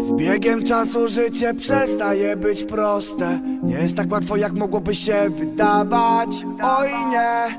Z biegiem czasu życie przestaje być proste. Nie jest tak łatwo jak mogłoby się wydawać. Oj nie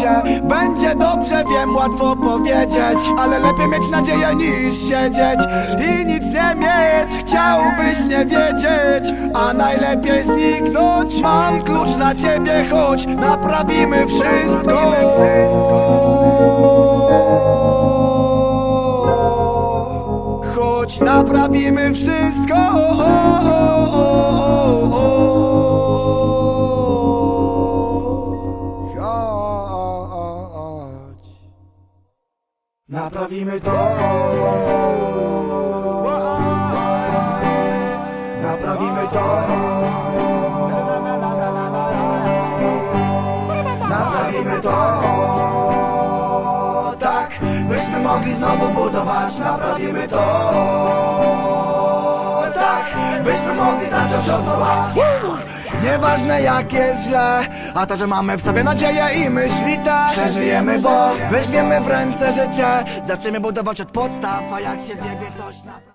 Się, będzie dobrze, wiem, łatwo powiedzieć, ale lepiej mieć nadzieję niż siedzieć i nic nie mieć. Chciałbyś nie wiedzieć, a najlepiej zniknąć. Mam klucz dla ciebie, chodź, naprawimy wszystko. Chodź, naprawimy wszystko. Naprawimy to. Naprawimy to. Naprawimy to. Tak, byśmy mogli znowu budować. Naprawimy to. Byśmy mogli zacząć od nowa. Nieważne jak jest źle, a to, że mamy w sobie nadzieję i myśli te Przeżyjemy, bo weźmiemy w ręce życie Zaczniemy budować od podstaw, a jak się zjebie coś naprawdę